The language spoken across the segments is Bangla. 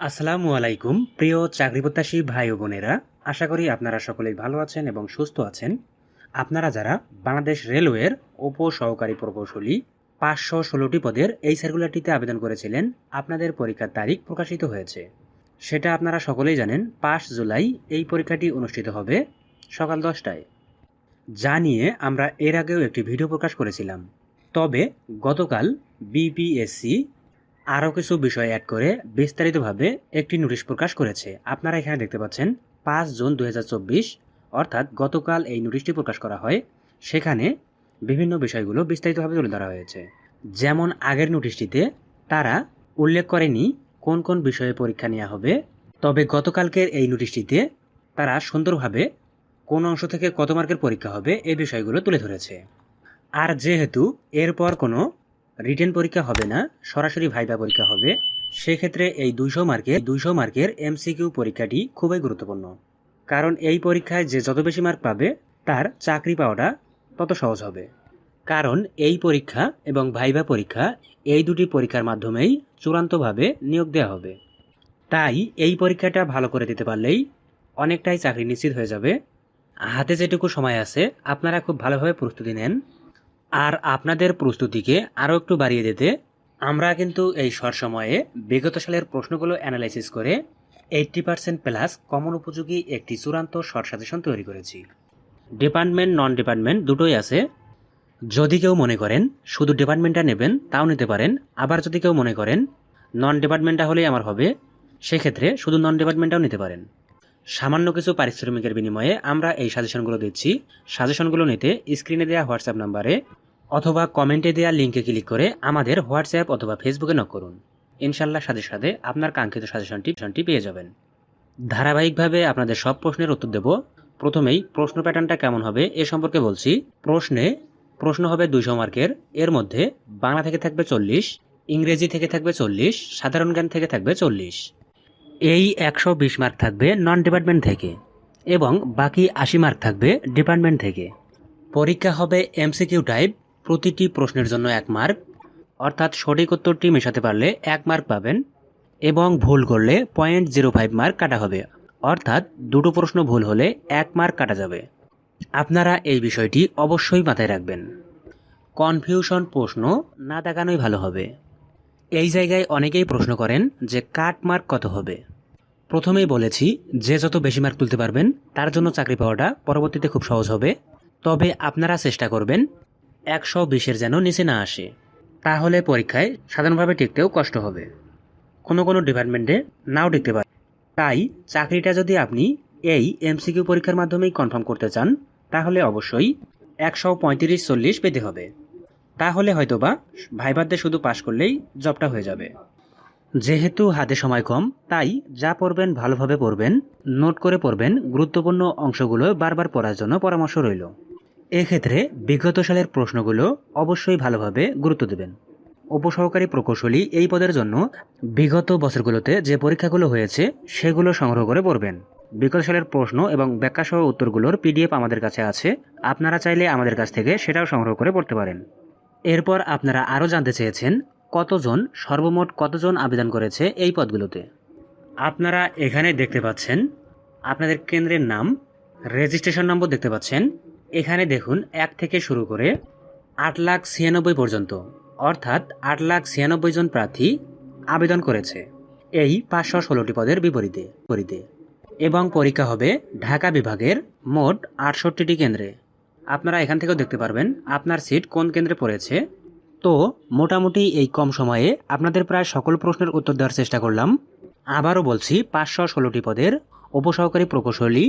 আসসালামু আলাইকুম, প্রিয় চাকরিপ্রত্যাশী ভাই ও বোনেরা। আশা করি আপনারা সকলেই ভালো আছেন এবং সুস্থ আছেন। আপনারা যারা বাংলাদেশ রেলওয়ের উপ সহকারী প্রকৌশলী পাঁচশো ষোলোটি পদের এই সার্কুলারটিতে আবেদন করেছিলেন, আপনাদের পরীক্ষার তারিখ প্রকাশিত হয়েছে। সেটা আপনারা সকলেই জানেন, পাঁচ জুলাই এই পরীক্ষাটি অনুষ্ঠিত হবে সকাল দশটায়। যা নিয়ে আমরা এর আগেও একটি ভিডিও প্রকাশ করেছিলাম। তবে গতকাল বিপিএসসি আরও কিছু বিষয় অ্যাড করে বিস্তারিতভাবে একটি নোটিশ প্রকাশ করেছে। আপনারা এখানে দেখতে পাচ্ছেন, পাঁচ জুন দু হাজার চব্বিশ, অর্থাৎ গতকাল এই নোটিশটি প্রকাশ করা হয়। সেখানে বিভিন্ন বিষয়গুলো বিস্তারিতভাবে তুলে ধরা হয়েছে। যেমন আগের নোটিশটিতে তারা উল্লেখ করেনি কোন কোন বিষয়ে পরীক্ষা নেওয়া হবে, তবে গতকালকের এই নোটিশটিতে তারা সুন্দরভাবে কোন অংশ থেকে কত মার্কের পরীক্ষা হবে এই বিষয়গুলো তুলে ধরেছে। আর যেহেতু এরপর কোনো রিটেন পরীক্ষা হবে না, সরাসরি ভাইবা পরীক্ষা হবে। সেক্ষেত্রে এই দুইশো মার্কের দুইশো মার্কের এমসিকিউ পরীক্ষাটি খুবই গুরুত্বপূর্ণ। কারণ এই পরীক্ষায় যে যত বেশি মার্ক পাবে, তার চাকরি পাওয়াটা তত সহজ হবে। কারণ এই পরীক্ষা এবং ভাইবা পরীক্ষা এই দুটি পরীক্ষার মাধ্যমেই চূড়ান্তভাবে নিয়োগ দেওয়া হবে। তাই এই পরীক্ষাটা ভালো করে দিতে পারলেই অনেকটাই চাকরি নিশ্চিত হয়ে যাবে। হাতে যেটুকু সময় আছে, আপনারা খুব ভালোভাবে প্রস্তুতি নেন। আর আপনাদের প্রস্তুতিকে আরও একটু বাড়িয়ে দিতে, আমরা কিন্তু এই শর্ট সময়ে বিগত সালের প্রশ্নগুলো অ্যানালাইসিস করে এইটটি পার্সেন্ট প্লাস কমন উপযোগী একটি চূড়ান্ত শর্ট সাজেশন তৈরি করেছি। ডিপার্টমেন্ট নন ডিপার্টমেন্ট দুটোই আছে। যদি কেউ মনে করেন শুধু ডিপার্টমেন্টটা নেবেন, তাও নিতে পারেন। আবার যদি কেউ মনে করেন নন ডিপার্টমেন্টটা হলেই আমার হবে, সেক্ষেত্রে শুধু নন ডিপার্টমেন্টটাও নিতে পারেন। সামান্য কিছু পারিশ্রমিকের বিনিময়ে আমরা এই সাজেশনগুলো দিচ্ছি। সাজেশনগুলো নিতে স্ক্রিনে দেওয়া হোয়াটসঅ্যাপ নাম্বারে অথবা কমেন্টে দেওয়া লিঙ্কে ক্লিক করে আমাদের হোয়াটসঅ্যাপ অথবা ফেসবুকে নক করুন। ইনশাল্লাহ সাথে সাথে আপনার কাঙ্ক্ষিত সাজেশনটি পেয়ে যাবেন। ধারাবাহিকভাবে আপনাদের সব প্রশ্নের উত্তর দেব। প্রথমেই প্রশ্ন প্যাটার্নটা কেমন হবে এ সম্পর্কে বলছি। প্রশ্নে প্রশ্ন হবে দুইশো মার্কের। এর মধ্যে বাংলা থেকে থাকবে চল্লিশ, ইংরেজি থেকে থাকবে চল্লিশ, সাধারণ জ্ঞান থেকে থাকবে চল্লিশ। এই একশো বিশ মার্ক থাকবে নন ডিপার্টমেন্ট থেকে এবং বাকি আশি মার্ক থাকবে ডিপার্টমেন্ট থেকে। পরীক্ষা হবে এমসিকিউ টাইপ প্রতিটি প্রশ্নের জন্য এক মার্ক অর্থাৎ সঠিক উত্তরটি মেশাতে পারলে এক মার্ক পাবেন এবং ভুল করলে পয়েন্ট জিরো ফাইভ মার্ক কাটা হবে, অর্থাৎ দুটো প্রশ্ন ভুল হলে এক মার্ক কাটা যাবে। আপনারা এই বিষয়টি অবশ্যই মাথায় রাখবেন। কনফিউশন প্রশ্ন না দেখানোই ভালো হবে। এই জায়গায় অনেকেই প্রশ্ন করেন যে কাট মার্ক কত হবে? প্রথমেই বলেছি, যে যত বেশি মার্ক তুলতে পারবেন, তার জন্য চাকরি পাওয়াটা পরবর্তীতে খুব সহজ হবে। তবে আপনারা চেষ্টা করবেন, একশো বিশের যেন নিচে না আসে। তাহলে পরীক্ষায় সাধারণভাবে টিকতেও কষ্ট হবে। কোনো কোনো ডিপার্টমেন্টে নাও টিকতে পারে। তাই চাকরিটা যদি আপনি এই এমসিকিউ পরীক্ষার মাধ্যমেই কনফার্ম করতে চান, তাহলে অবশ্যই একশো পঁয়ত্রিশ চল্লিশ পেতে হবে। তাহলে হয়তো হয়তোবা ভাইবাদে শুধু পাশ করলেই জবটা হয়ে যাবে। যেহেতু হাতে সময় কম, তাই যা পড়বেন ভালোভাবে পড়বেন, নোট করে পড়বেন গুরুত্বপূর্ণ অংশগুলো বারবার পড়ার জন্য পরামর্শ রইল। এক্ষেত্রে বিগত সালের প্রশ্নগুলো অবশ্যই ভালোভাবে গুরুত্ব দেবেন। উপসহকারী প্রকৌশলী এই পদের জন্য বিগত বছরগুলোতে যে পরীক্ষাগুলো হয়েছে, সেগুলো সংগ্রহ করে পড়বেন। বিগত সালের প্রশ্ন এবং ব্যাখ্যাসহ উত্তরগুলোর পিডিএফ আমাদের কাছে আছে, আপনারা চাইলে আমাদের কাছ থেকে সেটাও সংগ্রহ করে পড়তে পারেন। এরপর আপনারা আরও জানতে চেয়েছেন কতজন, সর্বমোট কতজন আবেদন করেছে এই পদগুলোতে। আপনারা এখানে দেখতে পাচ্ছেন, আপনাদের কেন্দ্রের নাম, রেজিস্ট্রেশন নম্বর দেখতে পাচ্ছেন। এখানে দেখুন, এক থেকে শুরু করে আট লাখ ছিয়ানব্বই পর্যন্ত, অর্থাৎ আট লাখ ছিয়ানব্বই জন প্রার্থী আবেদন করেছে। এই পাঁচশো ষোলোটি পদের বিপরীতে। বিপরীতে এবং পরীক্ষা হবে ঢাকা বিভাগের মোট আটষট্টিটি কেন্দ্রে। আপনারা এখান থেকেও দেখতে পারবেন আপনার সিট কোন কেন্দ্রে পড়েছে। তো, মোটামুটি এই কম সময়ে আপনাদের প্রায় সকল প্রশ্নের উত্তর দেওয়ার চেষ্টা করলাম। আবারও বলছি, পাঁচশো ষোলোটি পদের উপসহকারী প্রকৌশলী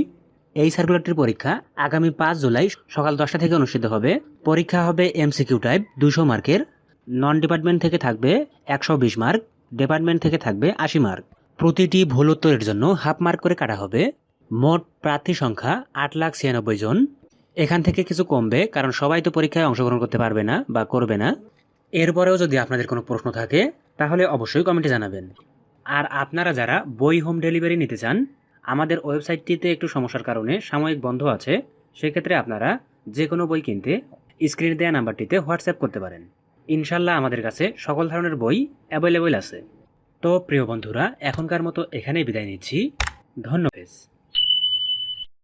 এই সার্কুলারটির পরীক্ষা আগামী পাঁচ জুলাই সকাল দশটা থেকে অনুষ্ঠিত হবে। পরীক্ষা হবে এমসিকিউ টাইপ দুশো মার্কের। নন ডিপার্টমেন্ট থেকে থাকবে একশো বিশ মার্ক ডিপার্টমেন্ট থেকে থাকবে আশি মার্ক। প্রতিটি ভুল উত্তরের জন্য হাফ মার্ক করে কাটা হবে। মোট প্রার্থী সংখ্যা আট লাখ ছিয়ানব্বই জন। এখান থেকে কিছু কমবে, কারণ সবাই তো পরীক্ষায় অংশগ্রহণ করতে পারবে না বা করবে না। এরপরেও যদি আপনাদের কোনো প্রশ্ন থাকে, তাহলে অবশ্যই কমেন্টে জানাবেন। আর আপনারা যারা বই হোম ডেলিভারি নিতে চান, আমাদের ওয়েবসাইটটিতে একটু সমস্যার কারণে সাময়িক বন্ধ আছে, সেক্ষেত্রে আপনারা যে কোনো বই কিনতে স্ক্রিনে দেওয়া নাম্বারটিতে হোয়াটসঅ্যাপ করতে পারেন। ইনশাল্লাহ আমাদের কাছে সকল ধরনের বই অ্যাভেলেবল আছে। তো প্রিয় বন্ধুরা, এখনকার মতো এখানেই বিদায় নিচ্ছি। ধন্যবাদ।